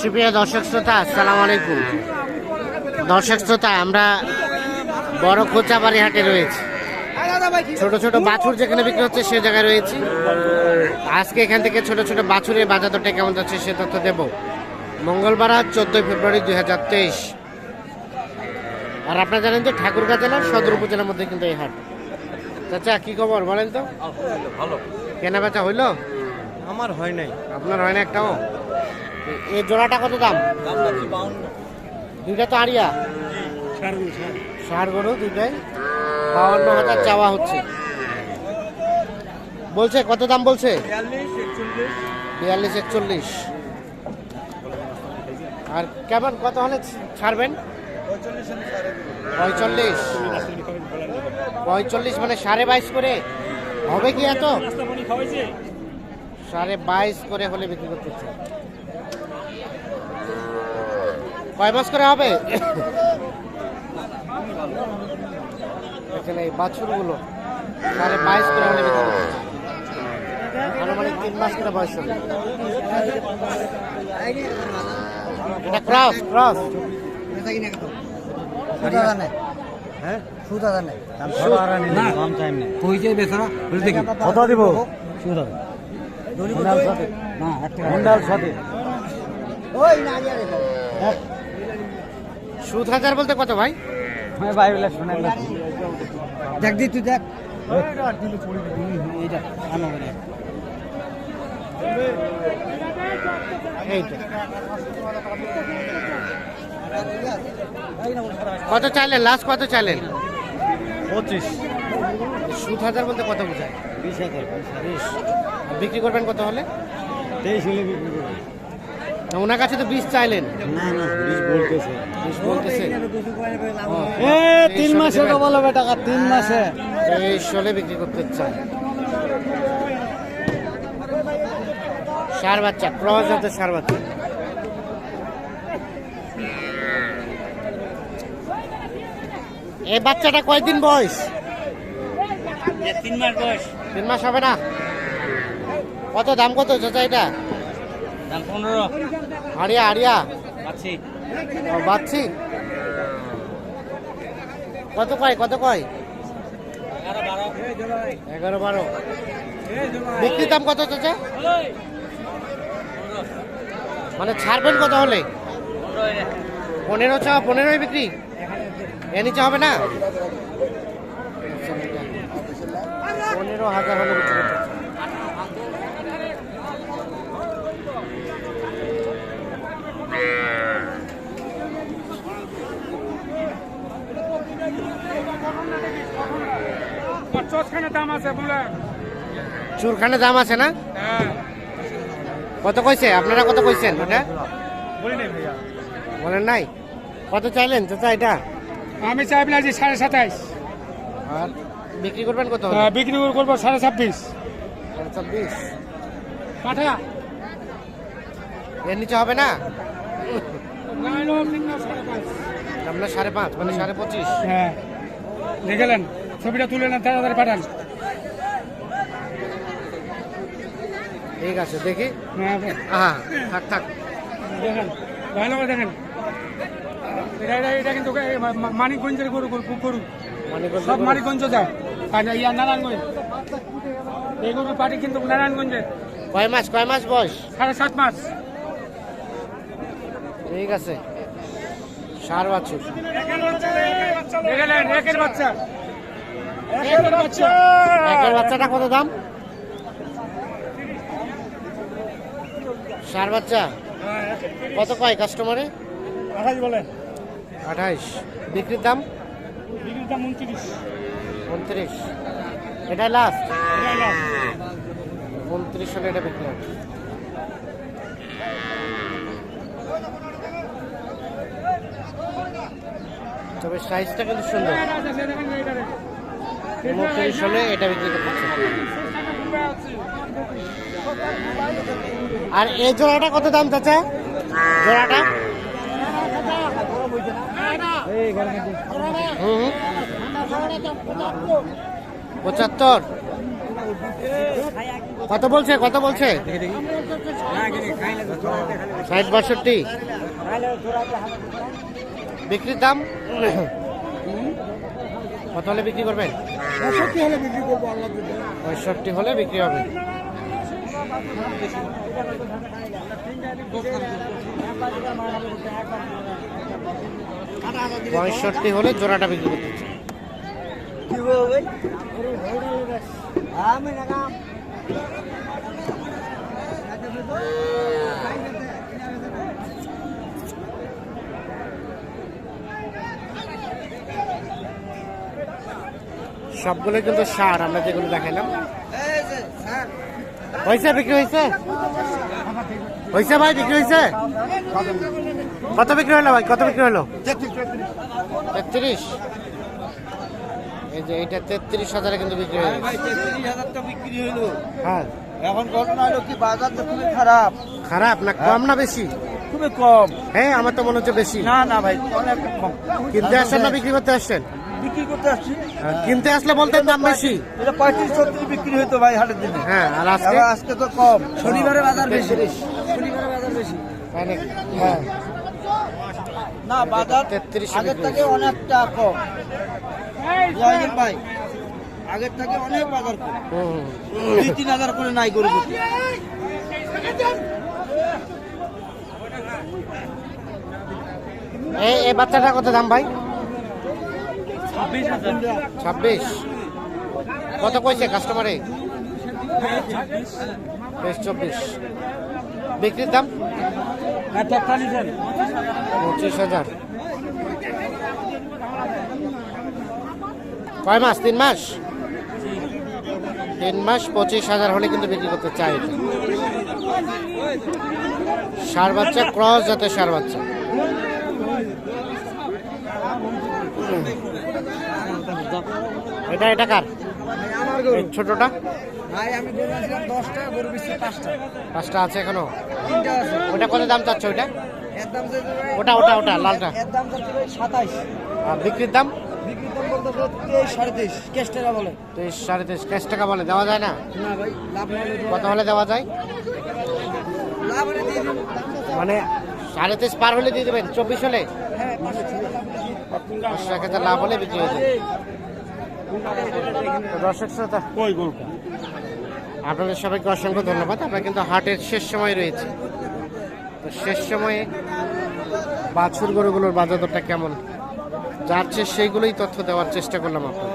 সুপ্রিয় দর্শক শ্রোতা আসসালাম আলাইকুম। দর্শক শ্রোতা আমরা বড় খোঁচাবাড়ি হাটে রয়েছি। ছোট ছোট বাছুর যেখানে বিক্রি হচ্ছে সে জায়গায় রয়েছি। আজকে এখান থেকে ছোট ছোট বাছুরের বাজার দরটা কেমন যাচ্ছে সে তথ্য দেব। মঙ্গলবার চোদ্দই ফেব্রুয়ারি দুই হাজার তেইশ। আর আপনারা জানেন তো ঠাকুরগাঁ জেলার সদর উপজেলার মধ্যে কিন্তু এই হাট। চাচা কি খবর বলেন তো? ভালো। কেনা বেচা হইল? আমার হয় নাই। আপনার হয় না একটাও? এ- এই জোড়াটা কত দাম? দুইটা তো আড়িয়া সার গরু দুইটাই। বাউন্ন হাজার চাওয়া হচ্ছে। বলছে কত দাম বলছে? বিয়াল্লিশ একচল্লিশ। আর কেমন কত হলে ছাড়বেন? পঁয়তাল্লিশ পঁয়তাল্লিশ মানে সাড়ে বাইশ করে। হবে কি এত? সাড়ে বাইশ করে হলে বিক্রি করতে চাই। কয় মাস করে হবে? এখানে এই বাছুরগুলো সাড়ে বাইশ করে হলে আনুমানিক তিন মাস করে বয়স হবে। এটা ক্রস ক্রস। হ্যাঁ? কইছে বেচারা? বলে দেখি। কত দিব? না একটা হন্ডার সাথে। সুদ হাজার বলতে কত ভাই? ভাই বলে শুনে দেখ দি তুই দেখ। কত চাইলেন? লাস্ট কত চাইলেন? পঁচিশ। সুদ হাজার বলতে কত বোঝায়? বিশ হাজার বিক্রি করবেন কত হলে? তেইশ হলে বিক্রি করব না, ওনার কাছে তো বিশ চাইলেন। না না বিশ বলতেছে। বিশ বলতেছে। এ তিন মাসে? ডবল হবে টাকা তিন মাসে। তেইশ হলে বিক্রি করতে চাই সার বাচ্চা ক্রস হতে সার বাচ্চা। এই বাচ্চাটা কয়দিন বয়স? তিন মাস বয়স। তিন মাস হবে না? কত দাম কত চাচা এটা? পনেরো। আড়িয়া আড়িয়া। ও, বাচ্চি। কত কয় কত কয়? এগারো বারো। এগারো বারো। বিক্রি দাম কত চাচা? মানে ছাড়বেন কত হলে? পনেরো চা পনেরোই বিক্রি? এ নিচে হবে না? পনেরো হাজার হলে বিক্রি করতে দাম আছে বলে চুরখানে দাম আছে না? কত কইছে? আপনারা কত কইছেন ওটা? বলেন নাই। কত চাইলেন চাচা এটা? আমি চাইবি আছি সাড়ে সাতাইশ। আর বিক্রি করবেন কত? আহ, বিক্রি করব সাড়ে ছাব্বিশ। সাড়ে ছাব্বিশ। পাঠা। এর নিচে হবে না? আপনার সাড়ে পাঁচ। মানে সাড়ে পঁচিশ। হ্যাঁ। দেখলেন ছবিটা তুলে নেন তাড়াতাড়ি পাঠান। ঠিক আছে দেখি। হ্যাঁ, থাক থাক। দেখেন ভালো করে দেখেন। এটা এটা এটা কিন্তু এই মা- মা- মানিকগঞ্জের গরু গরু গরু সব মানিকগঞ্জ আর ইয়া নারায়ণগঞ্জ। এই গরুর পার্টি কিন্তু নারায়ণগঞ্জে কয় মাস কয় মাস বয়স? সাড়ে সাত মাস। ঠিক আছে। সার বাছুর। একের বাচ্চা। একের বাচ্চাটা কত দাম? সার বাচ্চা? কত কয় কাস্টমারে আঠাশ বলেন আঠাইশ। বিক্রির দাম? বিক্রির দাম উনত্রিশ। উনত্রিশ এটাই লাস্ট উনত্রিশ হলে এটা বিক্রি তবে সাইজটা কিন্তু সুন্দর। উনত্রিশ এটা বিক্রি করতে। আর এই জোড়াটা কত দাম চাচা? জোড়াটা। পঁচাত্তর। কত বলছে? কত বলছে? ষাট বাষট্টি। বিক্রির দাম? কত হলে বিক্রি করবেন? পঁয়ষট্টি হলে বিক্রি হবে। পঁয়ষট্টি হলে জোড়াটা বিক্রি করতে চাই। সবগুলো কিন্তু সার আমরা যেগুলো দেখালাম হয়েছে বিক্রি হয়েছে? হয়েছে ভাই বিক্রি হয়েছে? কত বিক্রি হলো ভাই? কত বিক্রি হলো? তেত্রিশ। এই যে এটা তেত্রিশ হাজারে কিন্তু বিক্রি হয়ে বিক্রি হইল। হ্যাঁ। এখন ঘটনা হলো কি বাজার তো খুবই খারাপ। খারাপ না কম না বেশি? খুবই কম। হ্যাঁ আমার তো মনে হচ্ছে বেশি। না না ভাই অনেক কম। কিনতে আসছেন না বিক্রি করতে আসছেন বিক্রি করতে আসছি। হ্যাঁ, কিনতে আসলে বলতেন দাম বেশি। এটা পঁয়ত্রিশ ছত্রিশ বিক্রি হতো ভাই হাটের দিনে। হ্যাঁ আর আজকে? আজকে তো কম। শনিবারে বাজার বেশি। শনিবারে বাজার বেশি। মানে, হ্যাঁ। না বাজার 33 আগের থেকে অনেকটা কম। জয়গির ভাই আগের থেকে অনেক বাজার কম। দুই তিন হাজার করে নাই গরু এই বাচ্চাটা কত দাম ভাই? ছাব্বিশ। কত কইছে কাস্টমারে বেশ, চব্বিশ। বিক্রির দাম? পঁচিশ হাজার। কয় মাস? তিন মাস? তিন মাস পঁচিশ হাজার হলে কিন্তু বিক্রি করতে চাই। সার বাচ্চা, ক্রস জাতের সার বাচ্চা। এটা এটা কার? ছোটটা? পাঁচটা। আছে এখনও? ওটা কত দাম চাচ্ছে ওটা ভাই- ওটা, ওটা, ওটা, লালটা। আর বিক্রির দাম? তেইশ সাড়ে তেইশ ক্যাশ টাকা বলে। দেওয়া যায় না? কত হলে দেওয়া যায়? মানে সাড়ে তেইশ পার হলে দিয়ে দেবেন চব্বিশ হলে হ্যাঁ পাঁচশো টাকা লাভ দিয়ে। পাঁচশো এক লাভ হলে বিক্রি হয়ে দর্শক শ্রোতা কই গরুটা আপনাদের সবাইকে অসংখ্য ধন্যবাদ। আমরা কিন্তু হাটের শেষ সময় রয়েছে। তো শেষ সময়ে বাছুর গরুগুলোর বাজার দরটা কেমন যাচ্ছে সেইগুলোই তথ্য দেওয়ার চেষ্টা করলাম আপনার